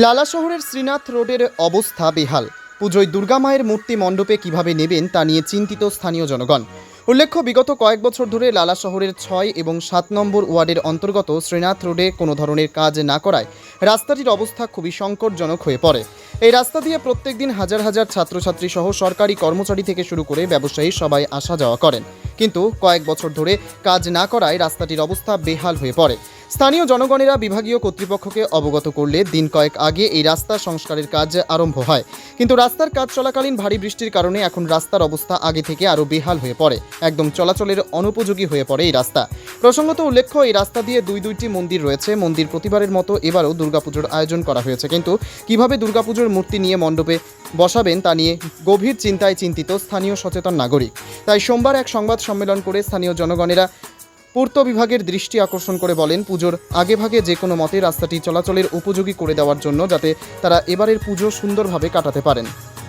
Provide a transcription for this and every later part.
লালা শহরের শ্রীনাথ রোডের অবস্থা বেহাল। পুজোয় দুর্গা মায়ের মূর্তি মণ্ডপে কীভাবে নেবেন তা নিয়ে চিন্তিত স্থানীয় জনগণ। উল্লেখ্য, বিগত কয়েক বছর ধরে লালা শহরের ছয় এবং সাত নম্বর ওয়ার্ডের অন্তর্গত শ্রীনাথ রোডে কোনো ধরনের কাজ না করায় রাস্তাটির অবস্থা খুবই সংকটজনক হয়ে পড়ে। এই রাস্তা দিয়ে প্রত্যেকদিন হাজার হাজার ছাত্রছাত্রী সহ সরকারি কর্মচারী থেকে শুরু করে ব্যবসায়ী সবাই আসা যাওয়া করেন। কিন্তু কয়েক বছর ধরে কাজ না করায় রাস্তাটির অবস্থা বেহাল হয়ে পড়ে। স্থানীয় জনগণেরা বিভাগীয় কর্তৃপক্ষকে অবগত করলে দিন কয়েক আগে এই রাস্তা সংস্কারের কাজ আরম্ভ হয়। কিন্তু রাস্তার কাজ চলাকালীন ভারী বৃষ্টির কারণে এখন রাস্তার অবস্থা আগে থেকে আরও বেহাল হয়ে পড়ে। একদম চলাচলের অনুপযোগী হয়ে পড়ে এই রাস্তা। প্রসঙ্গত উল্লেখ্য, এই রাস্তা দিয়ে দুই দুইটি মন্দির রয়েছে। মন্দির প্রতিবারের মতো এবারও দুর্গাপুজোর আয়োজন করা হয়েছে। কিন্তু কীভাবে দুর্গাপুজোর মূর্তি নিয়ে মণ্ডপে বসাবেন তা নিয়ে গভীর চিন্তায় চিন্তিত স্থানীয় সচেতন নাগরিক। তাই সোমবার এক সংবাদ সম্মেলন করে স্থানীয় জনগণেরা পূর্ত বিভাগের দৃষ্টি আকর্ষণ করে বলেন পুজোর আগেভাগে যে কোনো মতে রাস্তাটি চলাচলের উপযোগী করে দেওয়ার জন্য যাতে তারা এবারের পুজো সুন্দরভাবে কাটাতে পারেন।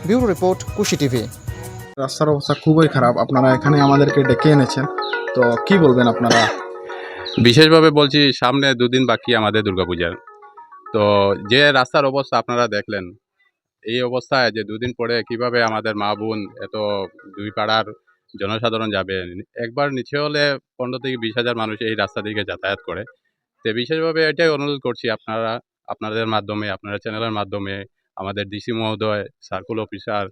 Bureau report Kushi TV. রাস্তার অবস্থা খুবই খারাপ। আপনারা এখানে আমাদেরকে ডেকে এনেছেন। তো কি বলবেন আপনারা? বিশেষভাবে বলছি সামনে দুদিন বাকি আমাদের দুর্গাপূজার তো যে রাস্তার অবস্থা আপনারা দেখলেন এই অবস্থায় যে দুদিন পরে কীভাবে আমাদের মা বোন এত দুই পাড়ার জনসাধারণ যাবে। একবার নিচে হলে পনেরো থেকে বিশ হাজার মানুষ এই রাস্তা দিকে যাতায়াত করে। তো বিশেষভাবে এটাই অনুরোধ করছি আপনারা, আপনাদের মাধ্যমে, আপনারা চ্যানেলের মাধ্যমে আমাদের ডিসি মহোদয় সার্কুল অফিসার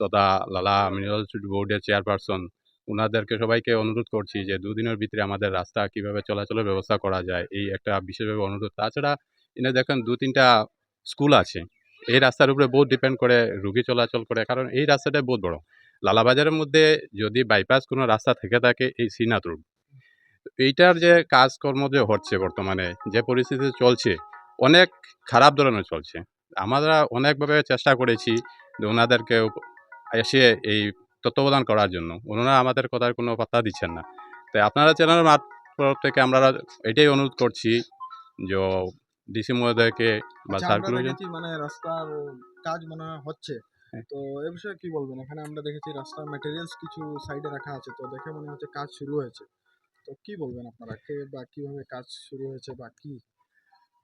তথা লালা মিনারেল বোর্ডের চেয়ারপারসন ওনাদেরকে সবাইকে অনুরোধ করছি যে দুদিনের ভিতরে আমাদের রাস্তা কীভাবে চলাচলের ব্যবস্থা করা যায়, এই একটা বিশেষভাবে অনুরোধ। তাছাড়া এনে দেখেন দু তিনটা স্কুল আছে, এই রাস্তার উপরে বহুত ডিপেন্ড করে রুগী চলাচল করে, কারণ এই রাস্তাটা বহুত বড়। লালাবাজারের মধ্যে যদি বাইপাস কোনো রাস্তা থেকে থাকে এই শ্রীনাথ রোড এইটার যে কাজকর্ম যে হচ্ছে বর্তমানে যে পরিস্থিতি চলছে অনেক খারাপ ধরনের চলছে। আমরা অনেকভাবে চেষ্টা করেছি যে ওনাদেরকে এসে এই তত্ত্বাবধান করার জন্য। ওনারা আমাদের কথার কোনো পাত্তা দিচ্ছেন না। তাই আপনারা চ্যানেলের মারফত থেকে আমরা এটাই অনুরোধ করছি যে ডিসি মহোদয়কে বা আচ্ছা, আমরা সার্কুলার মানে রাস্তার কাজ মনে হচ্ছে। তো এ বিষয়ে কি বলবেন? এখানে আমরা দেখেছি রাস্তার ম্যাটেরিয়ালস কিছু সাইডে রাখা আছে তো দেখে মনে হচ্ছে কাজ শুরু হয়েছে। তো কি বলবেন আপনারা? কে বা কীভাবে কাজ শুরু হয়েছে বা কি?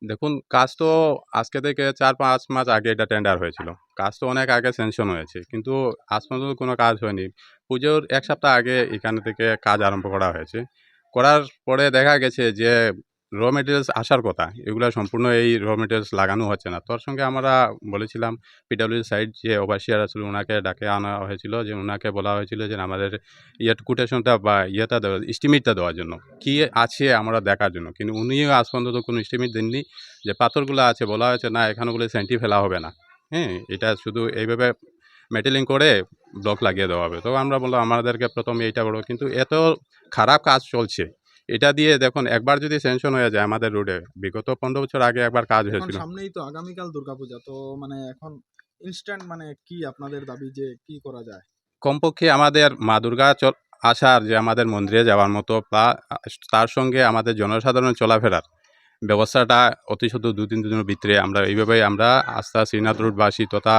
দেখুন কাজ তো আজকে থেকে চার পাঁচ মাস আগে এটা টেন্ডার হয়েছিল। কাজ তো অনেক আগে স্যাংশন হয়েছে কিন্তু আজ পর্যন্ত কোনো কাজ হয়নি। পুজোর এক সপ্তাহ আগে এখান থেকে কাজ আরম্ভ করা হয়েছে। করার পরে দেখা গেছে যে র মেটেরিয়ালস আসার কথা, এগুলো সম্পূর্ণ এই র মেটেরিয়ালস লাগানো হচ্ছে না। তোর সঙ্গে আমরা বলেছিলাম পিডাব্লিউ সাইড যে ওভারসিয়ার আসলে ওনাকে ডাকে আনা হয়েছিল, যে ওনাকে বলা হয়েছিল যে আমাদের ইয়ে কোটেশনটা বা ইয়েটা দেওয়া এস্টিমেটটা দেওয়ার জন্য। কি আছে আমরা দেখার জন্য? কিন্তু উনিও আজ পর্যন্ত কোনো এস্টিমেট দেননি যে পাথরগুলো আছে, বলা হয়েছে, না এখানেগুলো সেন্টি ফেলা হবে না। হ্যাঁ এটা শুধু এইভাবে মেটেলিং করে ব্লক লাগিয়ে দেওয়া হবে। তো আমরা বললাম, আমাদেরকে প্রথমে এইটা বড় কিন্তু এত খারাপ কাজ চলছে এটা দিয়ে দেখুন একবার যদি স্যাংশন হয়ে যায় আমাদের রোডে বিগত পনেরো বছর আগে একবার কাজ হয়েছিল। সামনেই তো আগামীকাল দুর্গাপূজা তো মানে এখন ইনস্ট্যান্ট মানে কি আপনাদের দাবি যে কি করা যায়? কমপক্ষে আমাদের মা দুর্গা আসার যে আমাদের মন্দিরে যাওয়ার মতো বা তার সঙ্গে আমাদের জনসাধারণ চলাফেরার ব্যবস্থাটা অতি সত্য দু তিন দিনের ভিতরে আমরা এইভাবেই আমরা আস্থা শ্রীনাথ রোডবাসী তথা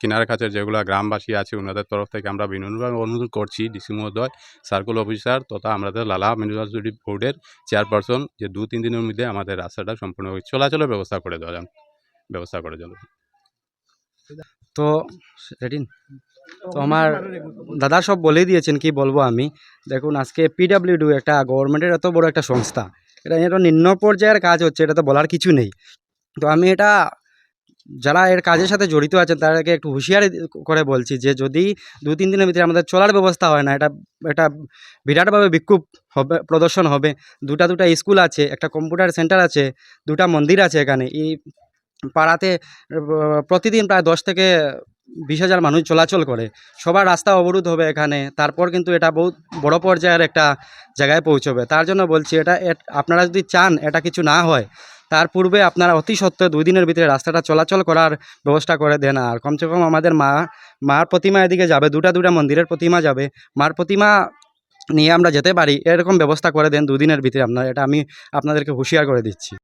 কিনার কাছে যেগুলো গ্রামবাসী আছে ওনাদের তরফ থেকে আমরা বিনম্রভাবে অনুরোধ করছি ডিসি মহোদয়, সার্কুল অফিসার তথা আমাদের লালা মিউনিসিপালিটি বোর্ডের চেয়ারপারসন যে দু তিন দিনের মধ্যে আমাদের রাস্তাটা সম্পূর্ণ চলাচলের ব্যবস্থা করে দেওয়া ব্যবস্থা করে জন্য তো রেডি তো আমার দাদা সব বলেই দিয়েছেন, কি বলব আমি। দেখুন, আজকে পিডাব্লিউডি একটা গভর্নমেন্টের এত বড় একটা সংস্থা, এটা নিম্ন পর্যায়ের কাজ হচ্ছে, এটা তো বলার কিছু নেই। তো আমি এটা যারা এর কাজের সাথে জড়িত আছেন, তাদেরকে একটু হুঁশিয়ারি করে বলছি যে, যদি দু তিন দিনের ভিতরে আমাদের চলার ব্যবস্থা হয় না, এটা এটা বিরাটভাবে বিক্ষোভ হবে, প্রদর্শন হবে। দুটা দুটা স্কুল আছে, একটা কম্পিউটার সেন্টার আছে, দুটা মন্দির আছে এখানে। এই পাড়াতে প্রতিদিন প্রায় দশ থেকে বিশ হাজার মানুষ চলাচল করে। সবার রাস্তা অবরোধ হবে এখানে। তারপর কিন্তু এটা বহুত বড় পর্যায়ের একটা জায়গায় পৌঁছবে। তার জন্য বলছি, এটা, এট- আপনারা যদি চান এটা কিছু না হয় তার পূর্বে আপনারা অতি সত্ত্বে দুই দিনের ভিতরে রাস্তাটা চলাচল করার ব্যবস্থা করে দেন আর কমসে কম আমাদের মা, মার প্রতিমা এদিকে যাবে, দুটা দুটা মন্দিরের প্রতিমা যাবে। মার প্রতিমা নিয়ে আমরা যেতে পারি, এরকম ব্যবস্থা করে দেন দুদিনের ভিতরে আপনারা, এটা আমি আপনাদেরকে হুঁশিয়ার করে দিচ্ছি।